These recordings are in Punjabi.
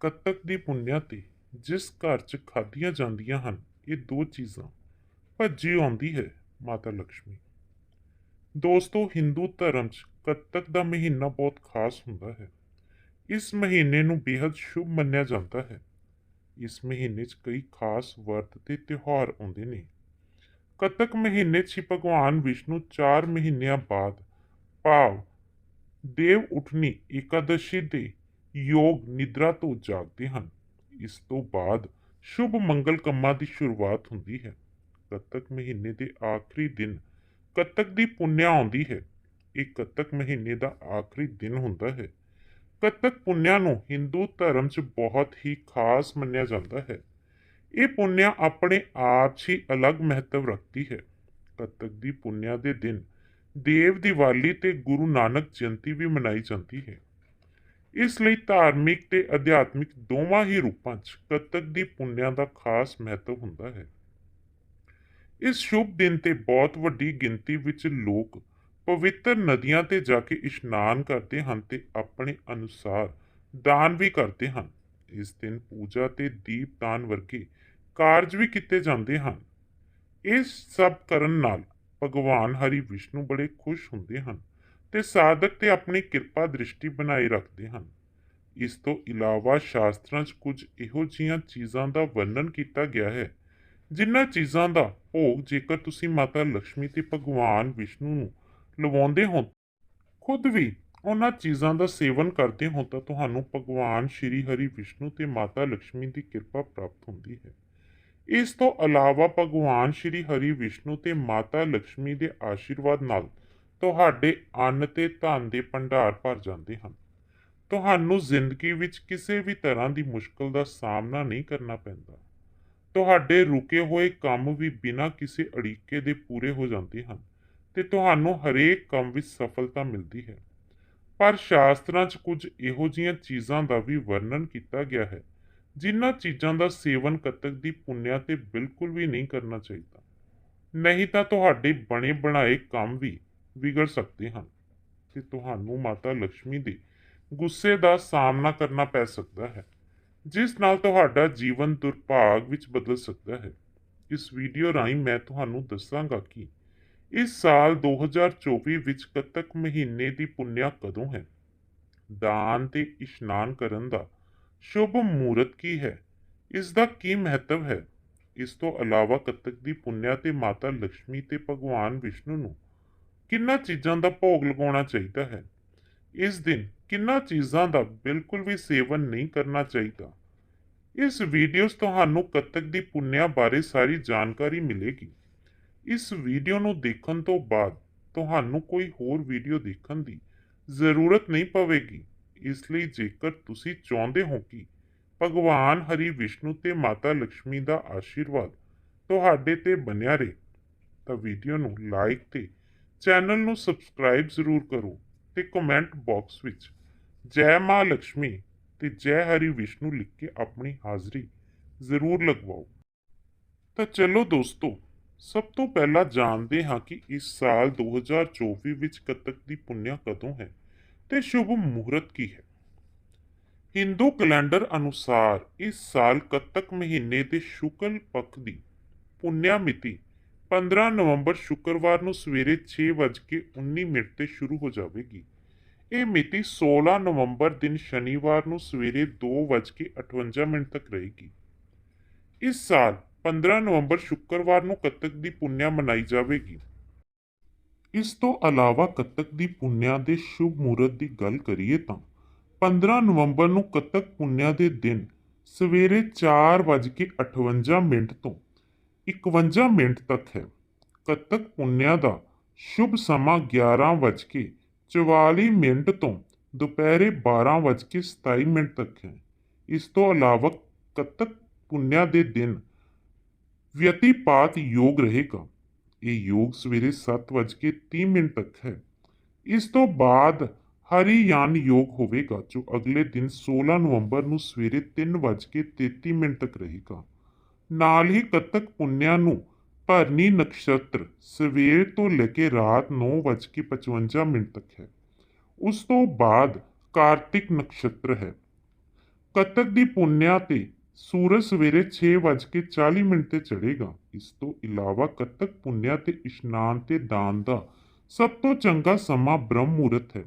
ਕੱਤਕ ਦੀ ਪੁੰਨਿਆ ਤੇ ਜਿਸ ਘਰ 'ਚ ਖਾਧੀਆਂ ਜਾਂਦੀਆਂ ਹਨ, ਇਹ ਦੋ ਚੀਜ਼ਾਂ। ਭੱਜੀ ਆਉਂਦੀ ਹੈ ਮਾਤਾ ਲక్ష్ਮੀ ਦੋਸਤੋ, ਹਿੰਦੂ ਧਰਮ 'ਚ ਕੱਤਕ ਦਾ ਮਹੀਨਾ ਬਹੁਤ ਖਾਸ ਹੁੰਦਾ ਹੈ। ਇਸ ਮਹੀਨੇ ਨੂੰ ਬੇहद ਸ਼ੁਭ ਮੰਨਿਆ ਜਾਂਦਾ ਹੈ। ਇਸ ਮਹੀਨੇ 'ਚ ਕਈ ਖਾਸ ਵਰਤ ਤੇ ਤਿਉਹਾਰ ਆਉਂਦੇ ਨੇ। ਕੱਤਕ ਮਹੀਨੇ 'ਚ ਭਗਵਾਨ ਵਿਸ਼ਨੂੰ 4 ਮਹੀਨਿਆਂ ਬਾਅਦ ਭਾਵ ਦੇਵ ਉਠਨੀ ਇਕਾदशी ਦੇ ਯੋਗ ਨਿਦਰਾ ਤੋਂ ਜਾਗਦੇ ਹਨ। ਇਸ ਤੋਂ ਬਾਅਦ ਸ਼ੁਭ ਮੰਗਲ ਕੰਮਾਂ ਦੀ ਸ਼ੁਰੂਆਤ ਹੁੰਦੀ ਹੈ। ਕੱਤਕ ਮਹੀਨੇ ਦੇ ਆਖਰੀ ਦਿਨ ਕੱਤਕ ਦੀ ਪੁੰਨਿਆ ਆਉਂਦੀ ਹੈ। ਇਹ ਕੱਤਕ ਮਹੀਨੇ ਦਾ ਆਖਰੀ ਦਿਨ ਹੁੰਦਾ ਹੈ। ਕੱਤਕ ਪੁੰਨਿਆ ਨੂੰ ਹਿੰਦੂ ਧਰਮ 'ਚ ਬਹੁਤ ਹੀ ਖਾਸ ਮੰਨਿਆ ਜਾਂਦਾ ਹੈ। ਇਹ ਪੁੰਨਿਆ ਆਪਣੇ ਆਪ 'ਚ ਹੀ ਅਲੱਗ ਮਹੱਤਵ ਰੱਖਦੀ ਹੈ। ਕੱਤਕ ਦੀ ਪੁੰਨਿਆ ਦੇ ਦਿਨ ਦੇਵ ਦੀਵਾਲੀ ਤੇ ਗੁਰੂ ਨਾਨਕ ਜਯੰਤੀ ਵੀ ਮਨਾਈ ਜਾਂਦੀ ਹੈ। ਇਸ ਲਈ ਧਾਰਮਿਕ ਤੇ ਅਧਿਆਤਮਿਕ ਦੋਵਾਂ ਹੀ ਰੂਪਾਂ 'ਚ ਕੱਤਕ ਦੀ ਪੁੰਨਿਆ ਦਾ ਖਾਸ ਮਹੱਤਵ ਹੁੰਦਾ ਹੈ। ਇਸ ਸ਼ੁਭ ਦਿਨ ਤੇ ਬਹੁਤ ਵੱਡੀ ਗਿਣਤੀ ਵਿੱਚ ਲੋਕ ਪਵਿੱਤਰ ਨਦੀਆਂ ਤੇ ਜਾ ਕੇ ਇਸ਼ਨਾਨ ਕਰਦੇ ਹਨ ਤੇ ਆਪਣੇ ਅਨੁਸਾਰ ਦਾਨ ਵੀ ਕਰਦੇ ਹਨ। ਇਸ ਦਿਨ ਪੂਜਾ ਤੇ ਦੀਪਦਾਨ ਵਰਗੇ ਕਾਰਜ ਵੀ ਕੀਤੇ ਜਾਂਦੇ ਹਨ। ਇਸ ਸਭ ਕਰਨ ਨਾਲ ਭਗਵਾਨ ਹਰੀ ਵਿਸ਼ਨੂੰ ਬੜੇ ਖੁਸ਼ ਹੁੰਦੇ ਹਨ। ਤੇ ਸਾਧਕ ਤੇ ਆਪਣੀ ਕਿਰਪਾ ਦ੍ਰਿਸ਼ਟੀ ਬਣਾਈ ਰੱਖਦੇ ਹਨ। ਇਸ ਤੋਂ ਇਲਾਵਾ ਸ਼ਾਸਤਰਾਂ 'ਚ ਕੁਝ ਇਹੋ ਜੀਆਂ ਚੀਜ਼ਾਂ ਦਾ ਵਰਣਨ ਕੀਤਾ ਗਿਆ ਹੈ, ਜਿਨ੍ਹਾਂ ਚੀਜ਼ਾਂ ਦਾ ਭੋਗ ਜੇਕਰ ਤੁਸੀਂ ਮਾਤਾ ਲక్ష్ਮੀ ਤੇ ਭਗਵਾਨ ਵਿਸ਼ਨੂੰ ਨੂੰ ਲਵਾਉਂਦੇ ਹੋ, ਖੁਦ ਵੀ ਉਹਨਾਂ ਚੀਜ਼ਾਂ ਦਾ ਸੇਵਨ ਕਰਦੇ ਹੋ ਤਾਂ ਤੁਹਾਨੂੰ ਭਗਵਾਨ ਸ਼੍ਰੀ ਹਰੀ ਵਿਸ਼ਨੂੰ ਤੇ ਮਾਤਾ ਲక్ష్ਮੀ ਦੀ ਕਿਰਪਾ ਪ੍ਰਾਪਤ ਹੁੰਦੀ ਹੈ। ਇਸ ਤੋਂ ਇਲਾਵਾ ਭਗਵਾਨ ਸ਼੍ਰੀ ਹਰੀ ਵਿਸ਼ਨੂੰ ਤੇ ਮਾਤਾ ਲక్ష్ਮੀ ਦੇ ਆਸ਼ੀਰਵਾਦ ਨਾਲ ਤੁਹਾਡੇ ਅੰਨ ਤੇ ਧਨ ਦੇ ਭੰਡਾਰ ਭਰ ਜਾਂਦੇ ਹਨ। ਤੁਹਾਨੂੰ ਜ਼ਿੰਦਗੀ ਵਿੱਚ ਕਿਸੇ ਵੀ ਤਰ੍ਹਾਂ ਦੀ ਮੁਸ਼ਕਲ ਦਾ ਸਾਹਮਣਾ ਨਹੀਂ ਕਰਨਾ ਪੈਂਦਾ। ਤੁਹਾਡੇ ਰੁਕੇ ਹੋਏ ਕੰਮ ਵੀ ਬਿਨਾਂ ਕਿਸੇ ਅੜਿੱਕੇ ਦੇ ਪੂਰੇ ਹੋ ਜਾਂਦੇ ਹਨ ਤੇ ਤੁਹਾਨੂੰ ਹਰੇਕ ਕੰਮ ਵਿੱਚ ਸਫਲਤਾ ਮਿਲਦੀ ਹੈ। ਪਰ ਸ਼ਾਸਤਰਾਂ 'ਚ ਕੁਝ ਇਹੋ ਜਿਹੀਆਂ ਚੀਜ਼ਾਂ ਦਾ ਵੀ ਵਰਣਨ ਕੀਤਾ ਗਿਆ ਹੈ, ਜਿਨ੍ਹਾਂ ਚੀਜ਼ਾਂ ਦਾ ਸੇਵਨ ਕੱਤਕ ਦੀ ਪੁੰਨਿਆ ਤੇ ਬਿਲਕੁਲ ਵੀ ਨਹੀਂ ਕਰਨਾ ਚਾਹੀਦਾ। ਨਹੀਂ ਤਾਂ ਤੁਹਾਡੇ ਬਣੇ ਬਣਾਏ ਕੰਮ ਵੀ ਵਿਗੜ ਸਕਦੇ ਹਨ ਤੇ ਤੁਹਾਨੂੰ ਮਾਤਾ ਲక్ష్ਮੀ ਦੇ ਗੁੱਸੇ ਦਾ ਸਾਹਮਣਾ ਕਰਨਾ ਪੈ ਸਕਦਾ ਹੈ, ਜਿਸ ਨਾਲ ਤੁਹਾਡਾ ਜੀਵਨ ਦੁਰਭਾਗ ਵਿੱਚ ਬਦਲ ਸਕਦਾ ਹੈ। ਇਸ ਵੀਡੀਓ ਰਾਹੀਂ ਮੈਂ ਤੁਹਾਨੂੰ ਦੱਸਾਂਗਾ ਕਿ ਇਸ ਸਾਲ 2024 ਵਿੱਚ ਕੱਤਕ ਮਹੀਨੇ ਦੀ ਪੁੰਨਿਆ ਕਦੋਂ ਹੈ? ਦਾਨ ਤੇ ਇਸ਼ਨਾਨ ਕਰਨ ਦਾ ਸ਼ੁਭ ਮੂਰਤ ਕੀ ਹੈ? ਇਸ ਦਾ ਕੀ ਮਹੱਤਵ ਹੈ? ਇਸ ਤੋਂ ਇਲਾਵਾ ਕੱਤਕ ਦੀ ਪੁੰਨਿਆ ਤੇ ਮਾਤਾ ਲక్ష్ਮੀ ਤੇ ਭਗਵਾਨ ਵਿਸ਼ਨੂੰ ਨੂੰ ਕਿੰਨਾ ਚੀਜ਼ਾਂ ਦਾ ਭੋਗ ਲਗਾਉਣਾ ਚਾਹੀਦਾ ਹੈ? ਇਸ ਦਿਨ ਕਿੰਨਾ ਚੀਜ਼ਾਂ ਦਾ ਬਿਲਕੁਲ ਵੀ ਸੇਵਨ ਨਹੀਂ ਕਰਨਾ ਚਾਹੀਦਾ? ਇਸ ਵੀਡੀਓ 'ਚ ਤੁਹਾਨੂੰ ਕੱਤਕ ਦੀ ਪੁੰਨਿਆ ਬਾਰੇ ਸਾਰੀ ਜਾਣਕਾਰੀ ਮਿਲੇਗੀ। ਇਸ ਵੀਡੀਓ ਨੂੰ ਦੇਖਣ ਤੋਂ ਬਾਅਦ ਤੁਹਾਨੂੰ ਕੋਈ ਹੋਰ ਵੀਡੀਓ ਦੇਖਣ ਦੀ ਜ਼ਰੂਰਤ ਨਹੀਂ ਪਵੇਗੀ। ਇਸ ਲਈ ਜੇਕਰ ਤੁਸੀਂ ਚਾਹੁੰਦੇ ਹੋ ਕਿ ਭਗਵਾਨ ਹਰੀ ਵਿਸ਼ਨੂੰ ਤੇ ਮਾਤਾ ਲక్ష్ਮੀ ਦਾ ਆਸ਼ੀਰਵਾਦ ਤੁਹਾਡੇ ਤੇ ਬਣਿਆ ਰਹੇ, ਤਾਂ ਵੀਡੀਓ ਨੂੰ ਲਾਈਕ ਤੇ ਚੈਨਲ ਨੂੰ ਸਬਸਕ੍ਰਾਈਬ ਜ਼ਰੂਰ ਕਰੋ ਤੇ ਕਮੈਂਟ ਬਾਕਸ ਵਿੱਚ ਜੈ ਮਾਂ ਲక్ష్ਮੀ ਤੇ ਜੈ ਹਰੀ ਵਿਸ਼ਨੂੰ ਲਿਖ ਕੇ ਆਪਣੀ ਹਾਜ਼ਰੀ ਜ਼ਰੂਰ ਲਗਵਾਓ। ਤਾਂ ਚਲੋ ਦੋਸਤੋ, ਸਭ ਤੋਂ ਪਹਿਲਾਂ ਜਾਣਦੇ ਹਾਂ ਕਿ ਇਸ ਸਾਲ 2024 ਵਿੱਚ ਕੱਤਕ ਦੀ ਪੁੰਨਿਆ ਕਦੋਂ ਹੈ ਤੇ ਸ਼ੁਭ ਮਹੂਰਤ ਕੀ ਹੈ। ਹਿੰਦੂ ਕੈਲੰਡਰ ਅਨੁਸਾਰ ਇਸ ਸਾਲ ਕੱਤਕ ਮਹੀਨੇ ਦੇ ਸ਼ੁਕਲ ਪੱਖ ਦੀ ਪੁੰਨਿਆ ਮਿਤੀ 15 ਨਵੰਬਰ ਸ਼ੁੱਕਰਵਾਰ ਨੂੰ ਸਵੇਰੇ 6:19 ਮਿੰਟ ਤੇ ਸ਼ੁਰੂ ਹੋ ਜਾਵੇਗੀ। ਇਹ ਮਿਤੀ 16 ਨਵੰਬਰ ਦਿਨ ਸ਼ਨੀਵਾਰ ਨੂੰ ਸਵੇਰੇ 2:58 ਮਿੰਟ ਤੱਕ ਰਹੇਗੀ। ਇਸ ਸਾਲ 15 ਨਵੰਬਰ ਸ਼ੁੱਕਰਵਾਰ ਨੂੰ ਕੱਤਕ ਦੀ ਪੁੰਨਿਆ ਮਨਾਈ ਜਾਵੇਗੀ। ਇਸ ਤੋਂ ਇਲਾਵਾ ਕੱਤਕ ਦੀ ਪੁੰਨਿਆ ਦੇ ਸ਼ੁਭ ਮੂਰਤ ਦੀ ਗੱਲ ਕਰੀਏ ਤਾਂ 15 ਨਵੰਬਰ ਨੂੰ ਕੱਤਕ ਪੁੰਨਿਆ ਦੇ ਦਿਨ ਸਵੇਰੇ 4:58 ਮਿੰਟ ਤੋਂ 51 ਮਿੰਟ ਤੱਕ ਹੈ। ਕੱਤਕ ਪੁੰਨਿਆ ਦਾ ਸ਼ੁਭ ਸਮਾਂ 11:44 ਮਿੰਟ ਤੋਂ ਦੁਪਹਿਰੇ 12:27 ਮਿੰਟ ਤੱਕ ਹੈ। ਇਸ ਤੋਂ ਇਲਾਵਾ ਕੱਤਕ ਪੁੰਨਿਆ ਦੇ ਦਿਨ ਵਿਅਤੀਪਾਤ ਯੋਗ ਰਹੇਗਾ। ਇਹ ਯੋਗ ਸਵੇਰੇ 7:30 ਮਿੰਟ ਤੱਕ ਹੈ। ਇਸ ਤੋਂ ਬਾਅਦ ਹਰੀਯਾਨ ਯੋਗ ਹੋਵੇਗਾ, ਜੋ ਅਗਲੇ ਦਿਨ 16 ਨਵੰਬਰ ਨੂੰ ਸਵੇਰੇ 3:33 ਮਿੰਟ ਤੱਕ ਰਹੇਗਾ। ਨਾਲ ਹੀ ਕੱਤਕ ਪੁੰਨਿਆ ਨੂੰ ਭਰਨੀ ਨਕਸ਼ਤਰ ਸਵੇਰ ਤੋਂ ਲੈ ਕੇ ਰਾਤ 9:55 ਮਿੰਟ ਤੱਕ ਹੈ। ਉਸ ਤੋਂ ਬਾਅਦ ਕਾਰਤਿਕ ਨਕਸ਼ਤਰ ਹੈ। ਕੱਤਕ ਦੀ ਪੁੰਨਿਆ ਤੇ ਸੂਰਜ ਸਵੇਰੇ 6:40 ਮਿੰਟ ਤੇ ਚੜ੍ਹੇਗਾ। ਇਸ ਤੋਂ ਇਲਾਵਾ ਕੱਤਕ ਪੁੰਨਿਆ ਤੇ ਇਸ਼ਨਾਨ ਤੇ ਦਾਨ ਦਾ ਸਭ ਤੋਂ ਚੰਗਾ ਸਮਾਂ ਬ੍ਰਹਮ ਮੁਹੂਰਤ ਹੈ।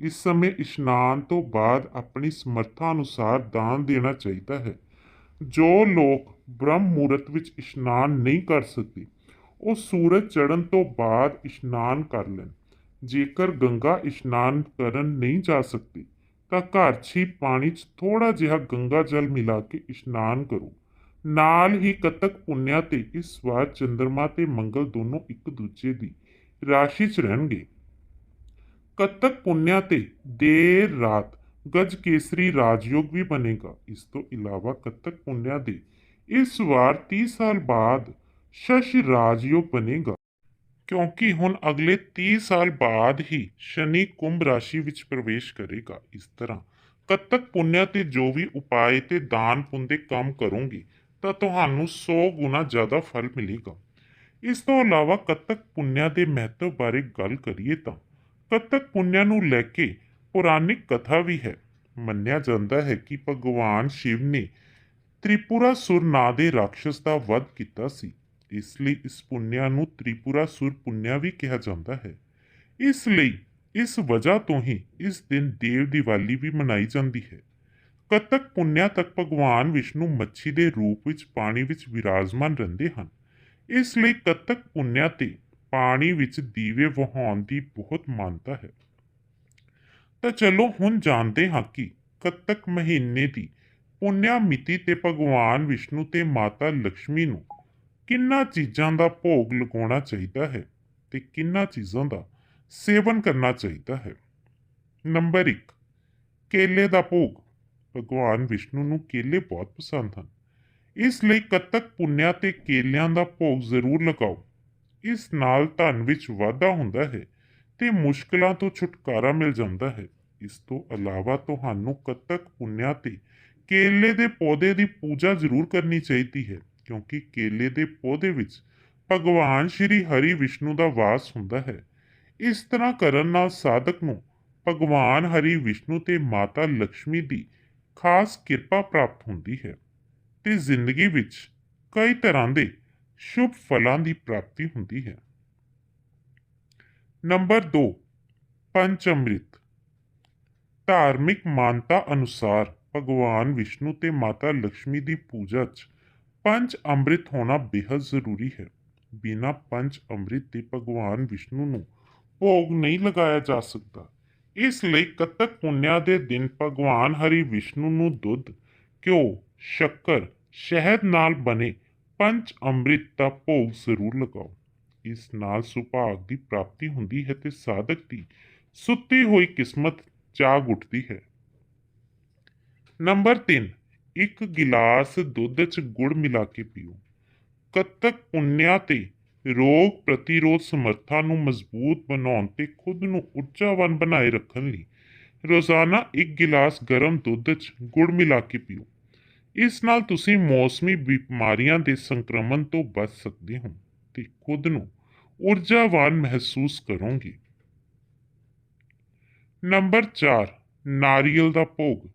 ਇਸ ਸਮੇਂ ਇਸ਼ਨਾਨ ਤੋਂ ਬਾਅਦ ਆਪਣੀ ਸਮਰੱਥਾ ਅਨੁਸਾਰ ਦਾਨ ਦੇਣਾ ਚਾਹੀਦਾ ਹੈ। ਜੋ ਲੋਕ ਬ੍ਰਹਮ ਮੂਰਤ ਵਿੱਚ ਇਸ਼ਨਾਨ ਨਹੀਂ ਕਰ ਸਕਦੇ ਉਹ ਸੂਰਜ ਚੜ੍ਹਨ ਤੋਂ ਬਾਅਦ ਇਸ਼ਨਾਨ ਕਰ ਲੈਣ। ਜੇਕਰ ਗੰਗਾ ਇਸ਼ਨਾਨ ਕਰਨ ਨਹੀਂ ਜਾ ਸਕਦੀ, ਤਾਂ ਘਰ 'ਚ ਪਾਣੀ 'ਚ ਥੋੜਾ ਜਿਹਾ ਗੰਗਾ ਜਲ ਮਿਲਾ ਕੇ ਇਸ਼ਨਾਨ ਕਰੋ। ਨਾਲ ਹੀ ਕਤਕ ਪੁੰਨਿਆ ਤੇ ਇਸ ਵਾਰ ਚੰ드ਰਮਾ ਤੇ ਮੰਗਲ ਦੋਨੋਂ ਇੱਕ ਦੂਜੇ ਦੀ ਰਾਸ਼ੀ 'ਚ ਰਹਿਣਗੇ। ਕਤਕ ਪੁੰਨਿਆ ਤੇ ਦੇਰ ਰਾਤ ਗਜ ਕੇਸਰੀ ਰਾਜਯੋਗ ਵੀ ਬਣੇਗਾ। ਇਸ ਤੋਂ ਇਲਾਵਾ ਕੱਤਕ ਪੁੰਨਿਆ ਦੇ ਇਸ ਵਾਰ 30 ਸਾਲ ਬਾਅਦ ਸ਼ਸ਼ ਰਾਜਯੋਗ ਬਣੇਗਾ। ਕਿਉਂਕਿ ਹੁਣ ਅਗਲੇ 30 ਸਾਲ ਬਾਅਦ ਹੀ ਸ਼ਨੀ ਕੁੰਭ ਰਾਸ਼ੀ ਵਿੱਚ ਪ੍ਰਵੇਸ਼ ਕਰੇਗਾ। ਇਸ ਤਰ੍ਹਾਂ ਕੱਤਕ ਪੁੰਨਿਆ ਤੇ ਜੋ ਵੀ ਉਪਾਏ ਤੇ ਦਾਨ ਪੁੰਨ ਦੇ ਕੰਮ ਕਰੋਗੇ, ਤਾਂ ਤੁਹਾਨੂੰ 100 ਗੁਣਾ ਜ਼ਿਆਦਾ ਫਲ ਮਿਲੇਗਾ। ਇਸ ਤੋਂ ਇਲਾਵਾ ਕੱਤਕ ਪੁੰਨਿਆ ਦੇ ਮਹੱਤਵ ਬਾਰੇ ਗੱਲ ਕਰੀਏ ਤਾਂ ਕੱਤਕ ਪੁੰਨਿਆ ਨੂੰ ਲੈ ਕੇ ਪੁਰਾਣਿਕ ਕਥਾ ਵੀ ਹੈ। ਮੰਨਿਆ ਜਾਂਦਾ ਹੈ ਕਿ ਭਗਵਾਨ ਸ਼ਿਵ ਨੇ ਤ੍ਰਿਪੁਰਾ ਸੁਰ ਨਾਂ ਦੇ ਰਾਖਸ਼ ਦਾ ਵਧ ਕੀਤਾ ਸੀ। ਇਸ ਲਈ ਇਸ ਪੁੰਨਿਆ ਨੂੰ ਤ੍ਰਿਪੁਰਾ ਸੁਰ ਪੁੰਨਿਆ ਵੀ ਕਿਹਾ ਜਾਂਦਾ ਹੈ। ਇਸ ਲਈ ਇਸ ਵਜ੍ਹਾ ਤੋਂ ਹੀ ਇਸ ਦਿਨ ਦੇਵ ਦੀਵਾਲੀ ਵੀ ਮਨਾਈ ਜਾਂਦੀ ਹੈ। ਕਤਕ ਪੁੰਨਿਆ ਤੱਕ ਭਗਵਾਨ ਵਿਸ਼ਨੂੰ ਮੱਛੀ ਦੇ ਰੂਪ ਵਿੱਚ ਪਾਣੀ ਵਿੱਚ ਵਿਰਾਜਮਾਨ ਰਹਿੰਦੇ ਹਨ। ਇਸ ਲਈ ਕਤਕ ਪੁੰਨਿਆ ਤੇ ਪਾਣੀ ਵਿੱਚ ਦੀਵੇ ਵਹਾਉਣ ਦੀ ਬਹੁਤ ਮਾਨਤਾ ਹੈ। ਤਾਂ ਚਲੋ ਹੁਣ ਜਾਣਦੇ ਹਾਂ ਕਿ ਕੱਤਕ ਮਹੀਨੇ ਦੀ ਪੁੰਨਿਆ ਮਿਤੀ ਤੇ ਭਗਵਾਨ ਵਿਸ਼ਨੂੰ ਤੇ ਮਾਤਾ ਲక్ష్ਮੀ ਨੂੰ ਕਿੰਨਾ ਚੀਜ਼ਾਂ ਦਾ ਭੋਗ ਲਗਾਉਣਾ ਚਾਹੀਦਾ ਹੈ ਤੇ ਕਿੰਨਾ ਚੀਜ਼ਾਂ ਦਾ ਸੇਵਨ ਕਰਨਾ ਚਾਹੀਦਾ ਹੈ। ਨੰਬਰ 1 ਕੇਲੇ ਦਾ ਭੋਗ। ਭਗਵਾਨ ਵਿਸ਼ਨੂੰ ਨੂੰ ਕੇਲੇ ਬਹੁਤ ਪਸੰਦ ਹਨ। ਇਸ ਲਈ ਕੱਤਕ ਪੁੰਨਿਆ ਤੇ ਕੇਲਿਆਂ ਦਾ ਭੋਗ ਜ਼ਰੂਰ ਲਗਾਓ। ਇਸ ਨਾਲ ਧਨ ਵਿੱਚ ਵਾਧਾ ਹੁੰਦਾ ਹੈ ਤੇ ਮੁਸ਼ਕਲਾਂ ਤੋਂ ਛੁਟਕਾਰਾ ਮਿਲ ਜਾਂਦਾ ਹੈ। ਇਸ ਤੋਂ ਇਲਾਵਾ ਤੁਹਾਨੂੰ ਕੱਤਕ ਪੁੰਨਿਆ ਤੇ ਕੇਲੇ ਦੇ ਪੌਦੇ ਦੀ ਪੂਜਾ ਜ਼ਰੂਰ ਕਰਨੀ ਚਾਹੀਦੀ ਹੈ, ਕਿਉਂਕਿ ਕੇਲੇ ਦੇ ਪੌਦੇ ਵਿੱਚ ਭਗਵਾਨ ਸ਼੍ਰੀ ਹਰੀ ਵਿਸ਼ਨੂੰ ਦਾ ਵਾਸ ਹੁੰਦਾ ਹੈ। ਇਸ ਤਰ੍ਹਾਂ ਕਰਨ ਨਾਲ ਸਾਧਕ ਨੂੰ ਭਗਵਾਨ ਹਰੀ ਵਿਸ਼ਨੂੰ ਤੇ ਮਾਤਾ ਲక్ష్ਮੀ ਦੀ ਖਾਸ ਕਿਰਪਾ ਪ੍ਰਾਪਤ ਹੁੰਦੀ ਹੈ ਤੇ ਜ਼ਿੰਦਗੀ ਵਿੱਚ ਕਈ ਤਰ੍ਹਾਂ ਦੇ ਸ਼ੁਭ ਫਲਾਂ ਦੀ ਪ੍ਰਾਪਤੀ ਹੁੰਦੀ ਹੈ। ਨੰਬਰ 2 ਪੰਚ ਅੰਮ੍ਰਿਤ। ਧਾਰਮਿਕ ਮਾਨਤਾ ਅਨੁਸਾਰ ਭਗਵਾਨ ਵਿਸ਼ਨੂੰ ਤੇ ਮਾਤਾ ਲక్ష్ਮੀ ਦੀ ਪੂਜਾ 'ਚ ਪੰਜ ਅੰਮ੍ਰਿਤ ਹੋਣਾ ਬੇਹੱਦ ਜ਼ਰੂਰੀ ਹੈ। ਬਿਨਾ ਪੰਜ ਅੰਮ੍ਰਿਤ ਦੇ ਭਗਵਾਨ ਵਿਸ਼ਨੂੰ ਨੂੰ ਭੋਗ ਨਹੀਂ ਲਗਾਇਆ ਜਾ ਸਕਦਾ। ਇਸ ਲਈ ਕੱਤਕ ਪੁੰਨਿਆ ਦੇ ਦਿਨ ਭਗਵਾਨ ਹਰੀ ਵਿਸ਼ਨੂੰ ਨੂੰ ਦੁੱਧ, ਘਿਓ, ਸ਼ੱਕਰ, ਸ਼ਹਿਦ ਨਾਲ ਬਣੇ ਪੰਜ ਅੰਮ੍ਰਿਤ ਦਾ ਭੋਗ ਜ਼ਰੂਰ ਲਗਾਓ। ਇਸ ਨਾਲ ਸੁਭਾਗ ਦੀ ਪ੍ਰਾਪਤੀ ਹੁੰਦੀ ਹੈ ਤੇ ਸਾਧਕ ਦੀ ਸੁੱਤੀ ਹੋਈ ਕਿਸਮਤ ਜਾਗ ਉੱਠਦੀ ਹੈ। ਨੰਬਰ 3 ਇੱਕ ਗਿਲਾਸ ਦੁੱਧ 'ਚ ਗੁੜ ਮਿਲਾ ਕੇ ਪੀਓ। ਕਤਕ ਪੁੰਨਿਆ ਤੇ ਰੋਗ ਪ੍ਰਤੀਰੋਧ ਸਮਰੱਥਾ ਨੂੰ ਮਜ਼ਬੂਤ ਬਣਾਉਣ ਤੇ ਖੁਦ ਨੂੰ ਊਰਜਾਵਾਨ ਬਣਾਏ ਰੱਖਣ ਲਈ ਰੋਜ਼ਾਨਾ ਇੱਕ ਗਿਲਾਸ ਗਰਮ ਦੁੱਧ 'ਚ ਗੁੜ ਮਿਲਾ ਕੇ ਪੀਓ। ਇਸ ਨਾਲ ਤੁਸੀਂ ਮੌਸਮੀ ਬਿਮਾਰੀਆਂ ਦੇ ਸੰਕਰਮਣ ਤੋਂ ਬਚ ਸਕਦੇ ਹੋ। ਤੇ ਖੁਦ ਨੂੰ ਊਰਜਾਵਾਨ ਮਹਿਸੂਸ ਕਰੋਗੇ। ਨੰਬਰ 4 ਨਾਰੀਅਲ ਦਾ ਭੋਗ।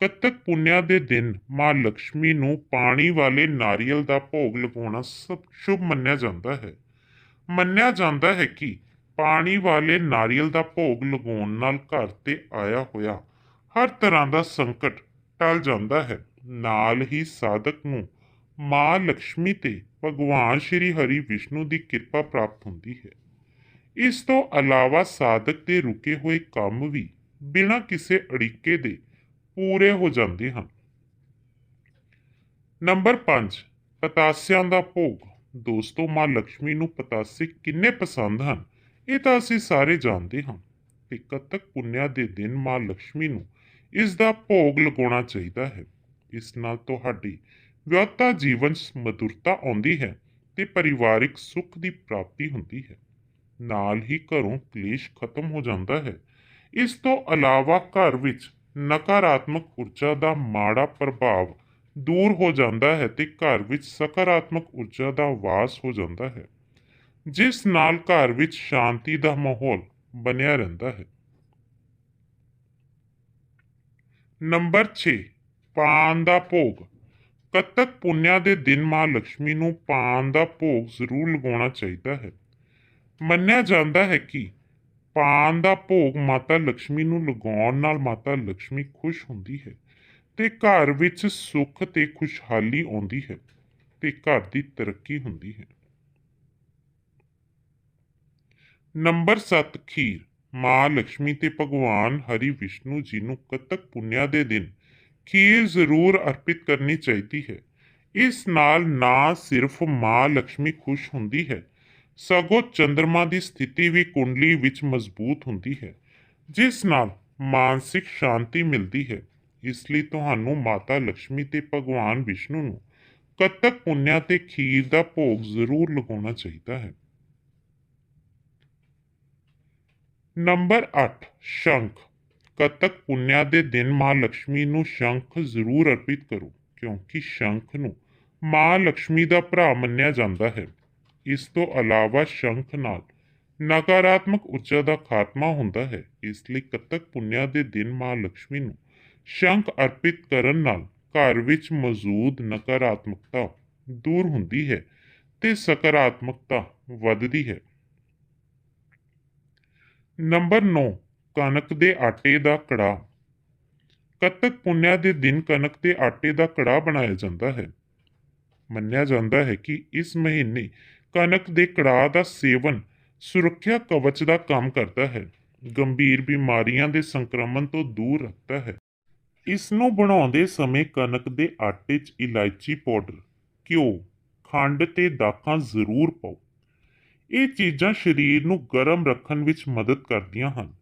ਕੱਤਕ ਪੁੰਨਿਆ ਦੇ ਦਿਨ ਮਾਂ ਲక్ష్ਮੀ ਨੂੰ ਪਾਣੀ ਵਾਲੇ ਨਾਰੀਅਲ ਦਾ ਭੋਗ ਲਗਾਉਣਾ ਸਭ ਸ਼ੁਭ ਮੰਨਿਆ ਜਾਂਦਾ ਹੈ। ਮੰਨਿਆ ਜਾਂਦਾ ਹੈ ਕਿ ਪਾਣੀ ਵਾਲੇ ਨਾਰੀਅਲ ਦਾ ਭੋਗ ਲਗਾਉਣ ਨਾਲ ਘਰ ਤੇ ਆਇਆ ਹੋਇਆ ਹਰ ਤਰ੍ਹਾਂ ਦਾ ਸੰਕਟ ਟਲ ਜਾਂਦਾ ਹੈ। ਨਾਲ ਹੀ ਸਾਧਕ ਨੂੰ ਮਾਂ ਲక్ష్ਮੀ ਤੇ ਭਗਵਾਨ ਸ਼੍ਰੀ ਹਰੀ ਵਿਸ਼ਨੂੰ ਦੀ ਕਿਰਪਾ ਪ੍ਰਾਪਤ ਹੁੰਦੀ ਹੈ। ਇਸ ਤੋਂ ਇਲਾਵਾ ਸਾਧਕ ਦੇ ਰੁਕੇ ਹੋਏ ਕੰਮ ਵੀ ਬਿਨਾਂ ਕਿਸੇ ਅੜਿੱਕੇ ਦੇ ਪੂਰੇ ਹੋ ਜਾਂਦੇ ਹਨ। ਨੰਬਰ 5 ਪਤਾਸਿਆਂ ਦਾ ਭੋਗ। ਦੋਸਤੋ, ਮਾਂ ਲక్ష్ਮੀ ਨੂੰ ਪਤਾਸੇ ਕਿੰਨੇ ਪਸੰਦ ਹਨ, ਇਹ ਤਾਂ ਅਸੀਂ ਸਾਰੇ ਜਾਣਦੇ ਹਾਂ। ਤੇ ਕੱਤਕ ਪੁੰਨਿਆ ਦੇ ਦਿਨ ਮਾਂ ਲక్ష్ਮੀ ਨੂੰ ਇਸ ਦਾ ਭੋਗ ਲਗਾਉਣਾ ਚਾਹੀਦਾ ਹੈ। ਇਸ ਨਾਲ ਤੁਹਾਡੀ ਵਿਆਹਤਾ ਜੀਵਨ 'ਚ ਮਧੁਰਤਾ ਆਉਂਦੀ ਹੈ ਤੇ ਪਰਿਵਾਰਿਕ ਸੁੱਖ ਦੀ ਪ੍ਰਾਪਤੀ ਹੁੰਦੀ ਹੈ। ਨਾਲ ਹੀ ਘਰੋਂ ਕਲੇਸ਼ ਖਤਮ ਹੋ ਜਾਂਦਾ ਹੈ। ਇਸ ਤੋਂ ਇਲਾਵਾ ਘਰ ਵਿੱਚ ਨਕਾਰਾਤਮਕ ਊਰਜਾ ਦਾ ਮਾੜਾ ਪ੍ਰਭਾਵ ਦੂਰ ਹੋ ਜਾਂਦਾ ਹੈ ਤੇ ਘਰ ਵਿੱਚ ਸਕਾਰਾਤਮਕ ਊਰਜਾ ਦਾ ਵਾਸ ਹੋ ਜਾਂਦਾ ਹੈ। ਜਿਸ ਨਾਲ ਘਰ ਵਿੱਚ ਸ਼ਾਂਤੀ ਦਾ ਮਾਹੌਲ ਬਣਿਆ ਰਹਿੰਦਾ ਹੈ। ਨੰਬਰ 6 ਪਾਨ ਦਾ ਭੋਗ। ਕੱਤਕ ਪੁੰਨਿਆ ਦੇ ਦਿਨ ਮਾਂ ਲక్ష్ਮੀ ਨੂੰ ਪਾਨ ਦਾ ਭੋਗ ਜ਼ਰੂਰ ਲਗਾਉਣਾ ਚਾਹੀਦਾ ਹੈ। ਮੰਨਿਆ ਜਾਂਦਾ ਹੈ ਕਿ ਪਾਨ ਦਾ ਭੋਗ ਮਾਤਾ ਲక్ష్ਮੀ ਨੂੰ ਲਗਾਉਣ ਨਾਲ ਮਾਤਾ ਲక్ష్ਮੀ ਖੁਸ਼ ਹੁੰਦੀ ਹੈ ਤੇ ਘਰ ਵਿੱਚ ਸੁੱਖ ਤੇ ਖੁਸ਼ਹਾਲੀ ਆਉਂਦੀ ਹੈ ਤੇ ਘਰ ਦੀ ਤਰੱਕੀ ਹੁੰਦੀ ਹੈ। ਨੰਬਰ 7 ਖੀਰ, ਮਾਂ ਲక్ష్ਮੀ ਤੇ ਭਗਵਾਨ ਹਰੀ ਵਿਸ਼ਨੂੰ ਜੀ ਨੂੰ ਕੱਤਕ ਪੁੰਨਿਆ ਦੇ ਦਿਨ ਖੀਰ ਜ਼ਰੂਰ ਅਰਪਿਤ ਕਰਨੀ ਚਾਹੀਦੀ ਹੈ? ਇਸ ਨਾਲ ਨਾ ਸਿਰਫ ਮਾਂ ਲక్ష్ਮੀ ਖੁਸ਼ ਹੁੰਦੀ ਹੈ, ਸਗੋਂ ਚੰਦਰਮਾ ਦੀ ਸਥਿਤੀ ਵੀ ਕੁੰਡਲੀ ਵਿੱਚ ਮਜ਼ਬੂਤ ਹੁੰਦੀ ਹੈ, ਜਿਸ ਨਾਲ ਮਾਨਸਿਕ ਸ਼ਾਂਤੀ ਮਿਲਦੀ ਹੈ। ਇਸ ਲਈ ਤੁਹਾਨੂੰ ਮਾਤਾ ਲక్ష్ਮੀ ਤੇ ਭਗਵਾਨ ਵਿਸ਼ਨੂੰ ਨੂੰ ਕੱਤਕ ਪੁੰਨਿਆ ਤੇ ਖੀਰ ਦਾ ਭੋਗ ਜ਼ਰੂਰ ਲਗਾਉਣਾ ਚਾਹੀਦਾ ਹੈ। ਨੰਬਰ 8 ਸ਼ੰਖ। ਕੱਤਕ ਪੁੰਨਿਆ ਦੇ ਦਿਨ ਮਾਂ ਲక్ష్ਮੀ ਨੂੰ ਸ਼ੰਖ ਜ਼ਰੂਰ ਅਰਪਿਤ ਕਰੋ, ਕਿਉਂਕਿ ਸ਼ੰਖ ਨੂੰ ਮਾਂ ਲక్ష్ਮੀ ਦਾ ਭਰਾ ਮੰਨਿਆ ਜਾਂਦਾ ਹੈ। ਇਸ ਤੋਂ ਇਲਾਵਾ ਸ਼ੰਖ ਨਾਲ ਨਕਾਰਾਤਮਕ ਉੱਚਾ ਦਾ ਖਾਤਮਾ ਹੁੰਦਾ ਹੈ। ਇਸ ਲਈ ਕੱਤਕ ਪੁੰਨਿਆ ਦੇ ਦਿਨ ਮਾਂ ਲక్ష్ਮੀ ਨੂੰ ਸ਼ੰਖ ਅਰਪਿਤ ਕਰਨ ਨਾਲ ਘਰ ਵਿੱਚ ਮੌਜੂਦ ਨਕਾਰਾਤਮਕਤਾ ਦੂਰ ਹੁੰਦੀ ਹੈ ਤੇ ਸਕਾਰਾਤਮਕਤਾ ਵੱਧਦੀ ਹੈ। ਨੰਬਰ 9 ਕਣਕ ਦੇ ਆਟੇ ਦਾ ਕੜਾ ਕੱਤਕ ਪੁੰਨਿਆ ਦੇ ਦਿਨ ਕਣਕ ਦੇ ਆਟੇ ਦਾ ਕੜਾ ਬਣਾਇਆ ਜਾਂਦਾ ਹੈ। ਮੰਨਿਆ ਜਾਂਦਾ ਹੈ ਕਿ ਇਸ ਮਹੀਨੇ ਕਣਕ ਦੇ ਕੜਾਹ ਦਾ ਸੇਵਨ ਸੁਰੱਖਿਆ ਕਵਚ ਦਾ ਕੰਮ ਕਰਦਾ ਹੈ। ਗੰਭੀਰ ਬਿਮਾਰੀਆਂ ਦੇ ਸੰਕਰਮਣ ਤੋਂ ਦੂਰ ਰੱਖਦਾ ਹੈ। ਇਸ ਨੂੰ ਬਣਾਉਂਦੇ ਸਮੇਂ ਕਣਕ ਦੇ ਆਟੇ 'ਚ ਇਲਾਇਚੀ ਪਾਊਡਰ, ਘਿਓ, ਖੰਡ ਤੇ ਦਾਖਾਂ ਜ਼ਰੂਰ ਪਾਓ। ਇਹ ਚੀਜ਼ਾਂ ਸਰੀਰ ਨੂੰ ਗਰਮ ਰੱਖਣ ਵਿੱਚ ਮਦਦ ਕਰਦੀਆਂ ਹਨ।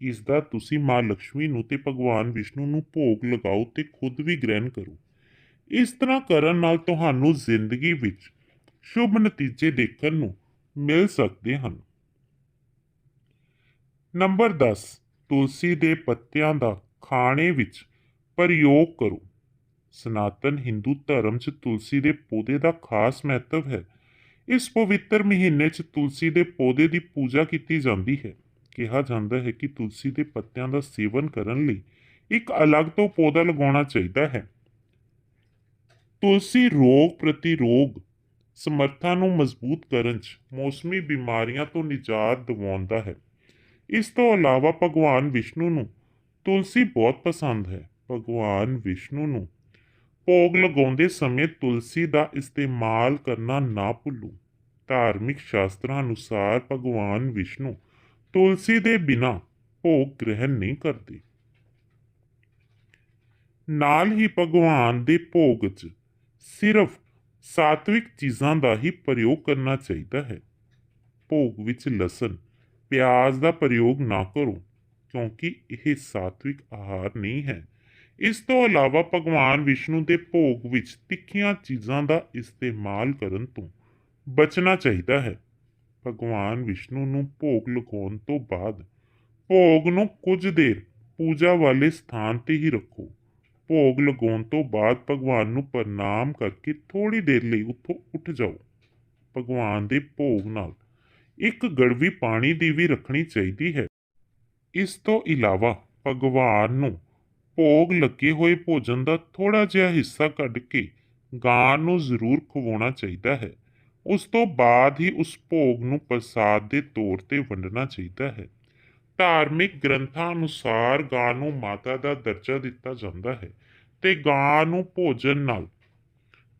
ਇਸ ਦਾ ਤੁਸੀਂ ਮਾਂ ਲక్ష్ਮੀ ਨੂੰ ਤੇ ਭਗਵਾਨ ਵਿਸ਼ਨੂੰ ਨੂੰ ਭੋਗ ਲਗਾਓ ਤੇ ਖੁਦ ਵੀ ਗ੍ਰਹਿਣ ਕਰੋ। ਇਸ ਤਰ੍ਹਾਂ ਕਰਨ ਨਾਲ ਤੁਹਾਨੂੰ ਜ਼ਿੰਦਗੀ ਵਿੱਚ ਸ਼ੁਭ ਨਤੀਜੇ ਦੇਖਣ ਨੂੰ ਮਿਲ ਸਕਦੇ ਹਨ। ਨੰਬਰ 10 ਤੁਲਸੀ ਦੇ ਪੱਤਿਆਂ ਦਾ ਖਾਣੇ ਵਿੱਚ ਪ੍ਰਯੋਗ ਕਰੋ। ਸਨਾਤਨ ਹਿੰਦੂ ਧਰਮ 'ਚ ਤੁਲਸੀ ਦੇ ਪੌਦੇ ਦਾ ਖਾਸ ਮਹੱਤਵ ਹੈ। ਇਸ ਪਵਿੱਤਰ ਮਹੀਨੇ 'ਚ ਤੁਲਸੀ ਦੇ ਪੌਦੇ ਦੀ ਪੂਜਾ ਕੀਤੀ ਜਾਂਦੀ ਹੈ। ਕਿਹਾ ਜਾਂਦਾ ਹੈ ਕਿ ਤੁਲਸੀ ਦੇ ਪੱਤਿਆਂ ਦਾ ਸੇਵਨ ਕਰਨ ਲਈ ਇੱਕ ਅਲੱਗ ਤੋਂ ਪੌਦਾ ਲਗਾਉਣਾ ਚਾਹੀਦਾ ਹੈ। ਤੁਲਸੀ ਰੋਗ ਪ੍ਰਤੀਰੋਗ ਸਮਰੱਥਾ ਨੂੰ ਮਜ਼ਬੂਤ ਕਰਨ 'ਚ ਮੌਸਮੀ ਬਿਮਾਰੀਆਂ ਤੋਂ ਨਿਜਾਤ ਦਿਵਾਉਂਦਾ ਹੈ। ਇਸ ਤੋਂ ਇਲਾਵਾ ਭਗਵਾਨ ਵਿਸ਼ਨੂੰ ਨੂੰ ਤੁਲਸੀ ਬਹੁਤ ਪਸੰਦ ਹੈ। ਭਗਵਾਨ ਵਿਸ਼ਨੂੰ ਨੂੰ ਭੋਗ ਲਗਾਉਂਦੇ ਸਮੇਂ ਤੁਲਸੀ ਦਾ ਇਸਤੇਮਾਲ ਕਰਨਾ ਨਾ ਭੁੱਲੋ। ਧਾਰਮਿਕ ਸ਼ਾਸਤਰਾਂ ਅਨੁਸਾਰ ਭਗਵਾਨ ਵਿਸ਼ਨੂੰ ਤੁਲਸੀ ਦੇ ਬਿਨਾ ਭੋਗ ਗ੍ਰਹਿਣ ਨਹੀਂ ਕਰਦੇ। ਨਾਲ ਹੀ ਭਗਵਾਨ ਦੇ ਭੋਗ 'ਚ ਸਿਰਫ ਸਾਤਵਿਕ ਚੀਜ਼ਾਂ ਦਾ ਹੀ ਪ੍ਰਯੋਗ ਕਰਨਾ ਚਾਹੀਦਾ ਹੈ। ਭੋਗ ਵਿੱਚ ਲਸਣ, ਪਿਆਜ਼ ਦਾ ਪ੍ਰਯੋਗ ਨਾ ਕਰੋ, ਕਿਉਂਕਿ ਇਹ ਸਾਤਵਿਕ ਆਹਾਰ ਨਹੀਂ ਹੈ। ਇਸ ਤੋਂ ਇਲਾਵਾ ਭਗਵਾਨ ਵਿਸ਼ਨੂੰ ਦੇ ਭੋਗ ਵਿੱਚ ਤਿੱਖੀਆਂ ਚੀਜ਼ਾਂ ਦਾ ਇਸਤੇਮਾਲ ਕਰਨ ਤੋਂ ਬਚਣਾ ਚਾਹੀਦਾ ਹੈ। ਭਗਵਾਨ ਵਿਸ਼ਨੂੰ ਨੂੰ ਭੋਗ ਲਗਾਉਣ ਤੋਂ ਬਾਅਦ ਭੋਗ ਨੂੰ ਕੁਝ ਦੇਰ ਪੂਜਾ ਵਾਲੇ ਸਥਾਨ ਤੇ ਹੀ ਰੱਖੋ। ਭੋਗ ਲਗਾਉਣ ਤੋਂ ਬਾਅਦ ਭਗਵਾਨ ਨੂੰ ਪ੍ਰਣਾਮ ਕਰਕੇ ਥੋੜੀ ਦੇਰ ਲਈ ਉੱਥੋਂ ਉੱਠ ਜਾਓ। ਭਗਵਾਨ ਦੇ ਭੋਗ ਨਾਲ ਇੱਕ ਗੜਵੀ ਪਾਣੀ ਦੀ ਵੀ ਰੱਖਣੀ ਚਾਹੀਦੀ ਹੈ। ਇਸ ਤੋਂ ਇਲਾਵਾ ਭਗਵਾਨ ਨੂੰ ਭੋਗ ਲੱਗੇ ਹੋਏ ਭੋਜਨ ਦਾ ਥੋੜਾ ਜਿਹਾ ਹਿੱਸਾ ਕੱਢ ਕੇ ਗਾਂ ਨੂੰ ਜ਼ਰੂਰ ਖਵਾਉਣਾ ਚਾਹੀਦਾ ਹੈ। ਉਸ ਤੋਂ ਬਾਅਦ ਹੀ ਉਸ ਭੋਗ ਨੂੰ ਪ੍ਰਸਾਦ ਦੇ ਤੌਰ ਤੇ ਵੰਡਣਾ ਚਾਹੀਦਾ ਹੈ। ਧਾਰਮਿਕ ਗ੍ਰੰਥਾਂ ਅਨੁਸਾਰ ਗਾਂ ਨੂੰ ਮਾਤਾ ਦਾ ਦਰਜਾ ਦਿੱਤਾ ਜਾਂਦਾ ਹੈ ਤੇ ਗਾਂ ਨੂੰ ਭੋਜਨ ਨਾਲ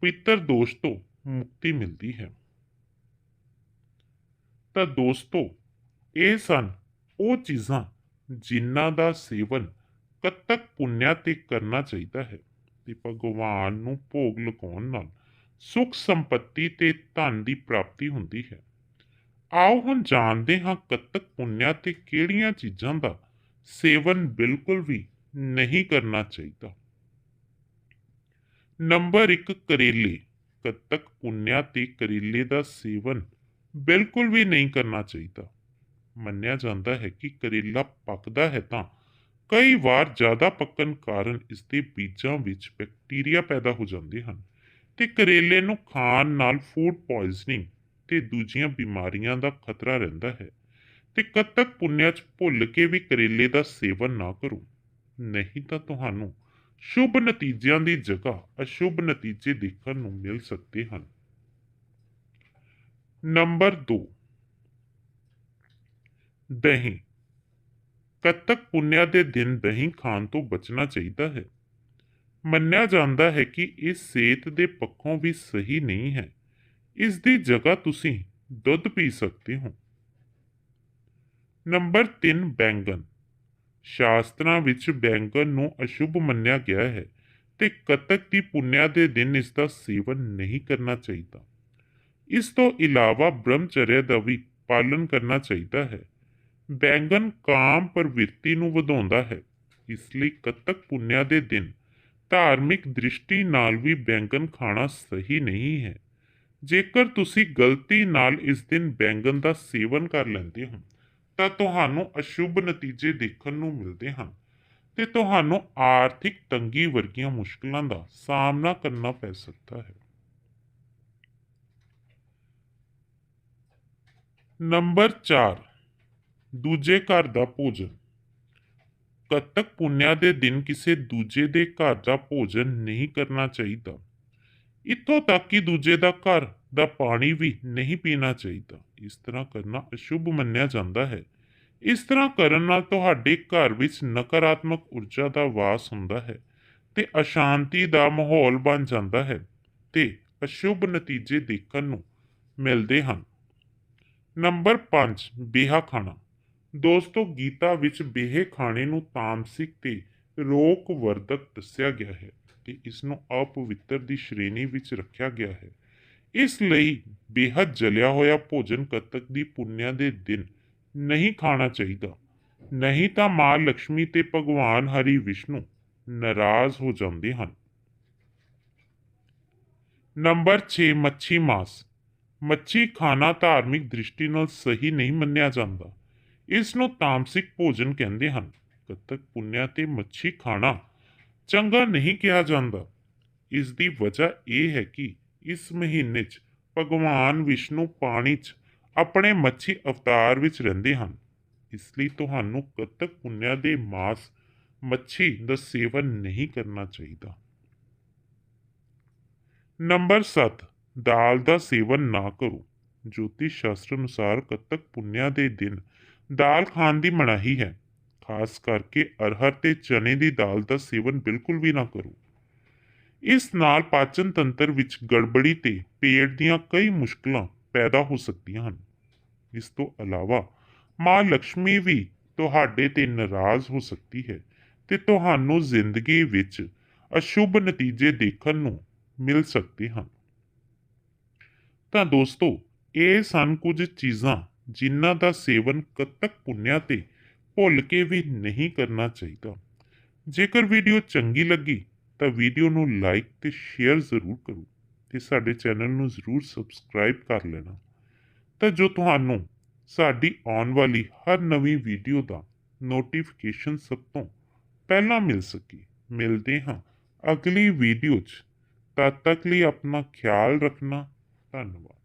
ਪਿੱਤਰ ਦੋਸ਼ ਤੋਂ ਮੁਕਤੀ ਮਿਲਦੀ ਹੈ। ਤਾਂ ਦੋਸਤੋ, ਇਹ ਸਨ ਉਹ ਚੀਜ਼ਾਂ ਜਿਨ੍ਹਾਂ ਦਾ ਸੇਵਨ ਕੱਤਕ ਪੁੰਨਿਆ ਤੇ ਕਰਨਾ ਚਾਹੀਦਾ ਹੈ ਤੇ ਭਗਵਾਨ ਨੂੰ ਭੋਗ ਲਗਾਉਣ ਨਾਲ ਸੁਖ ਸੰਪਤੀ ਤੇ ਧਨ ਦੀ ਪ੍ਰਾਪਤੀ ਹੁੰਦੀ ਹੈ। ਆਓ ਹੁਣ ਜਾਣਦੇ ਹਾਂ ਕੱਤਕ ਪੁੰਨਿਆ ਤੇ ਕਿਹੜੀਆਂ ਚੀਜ਼ਾਂ ਦਾ ਸੇਵਨ ਬਿਲਕੁਲ ਵੀ ਨਹੀਂ ਕਰਨਾ ਚਾਹੀਦਾ। ਨੰਬਰ 1 ਕਰੇਲੇ। ਕੱਤਕ ਪੁੰਨਿਆ ਤੇ ਕਰੇਲੇ ਦਾ ਸੇਵਨ ਬਿਲਕੁਲ ਵੀ ਨਹੀਂ ਕਰਨਾ ਚਾਹੀਦਾ। ਮੰਨਿਆ ਜਾਂਦਾ ਹੈ ਕਿ ਕਰੇਲਾ ਪੱਕਦਾ ਹੈ ਤਾਂ ਕਈ ਵਾਰ ਜ਼ਿਆਦਾ ਪੱਕਣ ਕਾਰਨ ਇਸ ਦੇ ਬੀਜਾਂ ਵਿੱਚ ਬੈਕਟੀਰੀਆ ਪੈਦਾ ਹੋ ਜਾਂਦੇ ਹਨ। ਤੇ ਕਰੇਲੇ ਨੂੰ ਖਾਣ ਨਾਲ ਫੂਡ ਪੋਇਜ਼ਨਿੰਗ ਤੇ ਦੂਜੀਆਂ ਬਿਮਾਰੀਆਂ ਦਾ ਖਤਰਾ ਰਹਿੰਦਾ ਹੈ। ਤੇ ਕੱਤਕ ਪੁੰਨਿਆ 'ਚ ਭੁੱਲ ਕੇ ਵੀ ਕਰੇਲੇ ਦਾ ਸੇਵਨ ਨਾ ਕਰੋ। ਨਹੀਂ ਤਾਂ ਤੁਹਾਨੂੰ ਸ਼ੁਭ ਨਤੀਜਿਆਂ ਦੀ ਜਗ੍ਹਾ ਅਸ਼ੁਭ ਨਤੀਜੇ ਦੇਖਣ ਨੂੰ ਮਿਲ ਸਕਦੇ ਹਨ। ਨੰਬਰ 2 ਦਹੀਂ। ਕੱਤਕ ਪੁੰਨਿਆ ਦੇ ਦਿਨ ਦਹੀਂ ਖਾਣ ਤੋਂ ਬਚਣਾ ਚਾਹੀਦਾ ਹੈ। ਮੰਨਿਆ ਜਾਂਦਾ ਹੈ ਕਿ ਇਹ ਸਿਹਤ ਦੇ ਪੱਖੋਂ ਵੀ ਸਹੀ ਨਹੀਂ ਹੈ। ਇਸ ਦੀ ਜਗ੍ਹਾ ਤੁਸੀਂ ਦੁੱਧ ਪੀ ਸਕਦੇ ਹੋ। ਨੰਬਰ 3 ਬੈਂਗਨ ਸ਼ਾਸਤਰਾਂ ਵਿੱਚ ਬੈਂਗਨ ਨੂੰ ਅਸ਼ੁਭ ਮੰਨਿਆ ਗਿਆ ਹੈ ਤੇ ਕੱਤਕ ਦੀ ਪੁੰਨਿਆ ਦੇ ਦਿਨ ਇਸ ਦਾ ਸੇਵਨ ਨਹੀਂ ਕਰਨਾ ਚਾਹੀਦਾ। ਇਸ ਤੋਂ ਇਲਾਵਾ ਬ੍ਰਹਮਚਰਯ ਦਾ ਵੀ ਪਾਲਨ ਕਰਨਾ ਚਾਹੀਦਾ ਹੈ। ਬੈਂਗਨ ਕਾਮ ਪ੍ਰਵਿਰਤੀ ਨੂੰ ਵਧਾਉਂਦਾ ਹੈ, ਇਸ ਲਈ ਕੱਤਕ ਪੁੰਨਿਆ ਦੇ ਦਿਨ ਧਾਰਮਿਕ ਦ੍ਰਿਸ਼ਟੀ ਨਾਲ ਵੀ ਬੈਂਗਨ ਖਾਣਾ ਸਹੀ ਨਹੀਂ ਹੈ। ਜੇਕਰ ਤੁਸੀਂ ਗਲਤੀ ਨਾਲ ਇਸ ਦਿਨ ਬੈਂਗਨ ਦਾ ਸੇਵਨ ਕਰ ਲੈਂਦੇ ਹੋ, ਤਾਂ ਤੁਹਾਨੂੰ ਅਸ਼ੁਭ ਨਤੀਜੇ ਦੇਖਣ ਨੂੰ ਮਿਲਦੇ ਹਨ ਤੇ ਤੁਹਾਨੂੰ ਆਰਥਿਕ ਤੰਗੀ ਵਰਗੀਆਂ ਮੁਸ਼ਕਲਾਂ ਦਾ ਸਾਹਮਣਾ ਕਰਨਾ ਪੈ ਸਕਦਾ ਹੈ। ਨੰਬਰ 4 ਦੂਜੇ ਘਰ ਦਾ ਭੋਜਨ। ਕੱਤਕ ਪੁੰਨਿਆ ਦੇ ਦਿਨ ਕਿਸੇ ਦੂਜੇ ਦੇ ਘਰ ਦਾ ਭੋਜਨ ਨਹੀਂ ਕਰਨਾ ਚਾਹੀਦਾ। ਇੱਥੋਂ ਤੱਕ ਕਿ ਦੂਜੇ ਦਾ ਘਰ ਦਾ ਪਾਣੀ ਵੀ ਨਹੀਂ ਪੀਣਾ ਚਾਹੀਦਾ। ਇਸ ਤਰ੍ਹਾਂ ਕਰਨਾ ਅਸ਼ੁਭ ਮੰਨਿਆ ਜਾਂਦਾ ਹੈ। ਇਸ ਤਰ੍ਹਾਂ ਕਰਨ ਨਾਲ ਤੁਹਾਡੇ ਘਰ ਵਿੱਚ ਨਕਾਰਾਤਮਕ ਊਰਜਾ ਦਾ ਵਾਸ ਹੁੰਦਾ ਹੈ ਤੇ ਅਸ਼ਾਂਤੀ ਦਾ ਮਾਹੌਲ ਬਣ ਜਾਂਦਾ ਹੈ ਤੇ ਅਸ਼ੁਭ ਨਤੀਜੇ ਦੇਖਣ ਨੂੰ ਮਿਲਦੇ ਹਨ। ਨੰਬਰ 5 ਬੇਹਾ ਖਾਣਾ। ਦੋਸਤੋ, ਗੀਤਾ ਵਿੱਚ ਬੇਹੇ ਖਾਣੇ ਨੂੰ ਤਾਮਸਿਕ ਤੇ ਰੋਗ ਵਰਧਕ ਦੱਸਿਆ ਗਿਆ ਹੈ ਤੇ ਇਸ ਨੂੰ ਅਪਵਿੱਤਰ ਦੀ ਸ਼੍ਰੇਣੀ ਵਿੱਚ ਰੱਖਿਆ ਗਿਆ ਹੈ। ਇਸ ਲਈ ਬੇਹੱਦ ਜਲਿਆ ਹੋਇਆ ਭੋਜਨ ਕੱਤਕ ਦੀ ਪੁੰਨਿਆ ਦੇ ਦਿਨ ਨਹੀਂ ਖਾਣਾ ਚਾਹੀਦਾ। ਨਹੀਂ ਤਾਂ ਮਾਂ ਲక్ష్ਮੀ ਤੇ ਭਗਵਾਨ ਹਰੀ ਵਿਸ਼ਨੂੰ ਨਾਰਾਜ਼ ਹੋ ਜਾਂਦੇ ਹਨ। ਨੰਬਰ 6 ਮੱਛੀ ਮਾਸ। ਮੱਛੀ ਖਾਣਾ ਧਾਰਮਿਕ ਦ੍ਰਿਸ਼ਟੀ ਨਾਲ ਸਹੀ ਨਹੀਂ ਮੰਨਿਆ ਜਾਂਦਾ। ਇਸ ਨੂੰ ਤਾਮਸਿਕ ਭੋਜਨ ਕਹਿੰਦੇ ਹਨ। ਕੱਤਕ ਪੁੰਨਿਆ ਤੇ ਮੱਛੀ ਖਾਣਾ ਚੰਗਾ ਨਹੀਂ ਕਿਹਾ ਜਾਂਦਾ। ਇਸ ਦੀ ਵਜ੍ਹਾ ਇਹ ਹੈ ਕਿ ਇਸ ਮਹੀਨੇ 'ਚ ਭਗਵਾਨ ਵਿਸ਼ਨੂੰ ਪਾਣੀ 'ਚ ਆਪਣੇ ਮੱਛੀ ਅਵਤਾਰ ਵਿੱਚ ਰਹਿੰਦੇ ਹਨ। ਇਸ ਲਈ ਤੁਹਾਨੂੰ ਕੱਤਕ ਪੁੰਨਿਆ ਦੇ ਮਾਸ ਮੱਛੀ ਦਾ ਸੇਵਨ ਨਹੀਂ ਕਰਨਾ ਚਾਹੀਦਾ। ਨੰਬਰ 7 ਦਾਲ ਦਾ ਸੇਵਨ ਨਾ ਕਰੋ। ਜੋਤਿਸ਼ ਸ਼ਾਸਤਰ ਅਨੁਸਾਰ ਕੱਤਕ ਪੁੰਨਿਆ ਦੇ ਦਿਨ ਦਾਲ ਖਾਣ ਦੀ ਮਨਾਹੀ ਹੈ। ਖਾਸ ਕਰਕੇ ਅਰਹਰ ਤੇ ਚਨੇ ਦੀ ਦਾਲ ਦਾ ਸੇਵਨ ਬਿਲਕੁਲ ਵੀ ਨਾ ਕਰੋ। ਇਸ ਨਾਲ ਪਾਚਨ ਤੰਤਰ ਵਿੱਚ ਗੜਬੜੀ ਤੇ ਪੇਟ ਦੀਆਂ ਕਈ ਮੁਸ਼ਕਲਾਂ ਪੈਦਾ ਹੋ ਸਕਦੀਆਂ ਹਨ। ਇਸ ਤੋਂ ਇਲਾਵਾ ਮਾਂ ਲక్ష్ਮੀ ਵੀ ਤੁਹਾਡੇ ਤੇ ਨਾਰਾਜ਼ ਹੋ ਸਕਦੀ ਹੈ ਤੇ ਤੁਹਾਨੂੰ ਜ਼ਿੰਦਗੀ ਵਿੱਚ ਅਸ਼ੁਭ ਨਤੀਜੇ ਦੇਖਣ ਨੂੰ ਮਿਲ ਸਕਦੇ ਹਨ। ਤਾਂ ਦੋਸਤੋ, ਇਹ ਸਨ ਕੁਝ ਚੀਜ਼ਾਂ ਜਿਨ੍ਹਾਂ ਦਾ ਸੇਵਨ ਕੱਤਕ ਪੁੰਨਿਆ ਤੇ ਭੁੱਲ ਕੇ ਵੀ ਨਹੀਂ ਕਰਨਾ ਚਾਹੀਦਾ। ਜੇਕਰ ਵੀਡੀਓ ਚੰਗੀ ਲੱਗੀ, ਤਾਂ ਵੀਡੀਓ ਨੂੰ ਲਾਈਕ ਤੇ ਸ਼ੇਅਰ ਜ਼ਰੂਰ ਕਰੋ ਤੇ ਸਾਡੇ ਚੈਨਲ ਨੂੰ ਜ਼ਰੂਰ ਸਬਸਕ੍ਰਾਈਬ ਕਰ ਲੈਣਾ। ਤਾਂ ਜੋ ਤੁਹਾਨੂੰ ਸਾਡੀ ਆਉਣ ਵਾਲੀ ਹਰ ਨਵੀਂ ਵੀਡੀਓ ਦਾ ਨੋਟੀਫਿਕੇਸ਼ਨ ਸਭ ਤੋਂ ਪਹਿਲਾਂ ਮਿਲ ਸਕੇ। ਮਿਲਦੇ ਹਾਂ ਅਗਲੀ ਵੀਡੀਓ 'ਚ। ਤਦ ਤੱਕ ਲਈ ਆਪਣਾ ਖਿਆਲ ਰੱਖਣਾ। ਧੰਨਵਾਦ।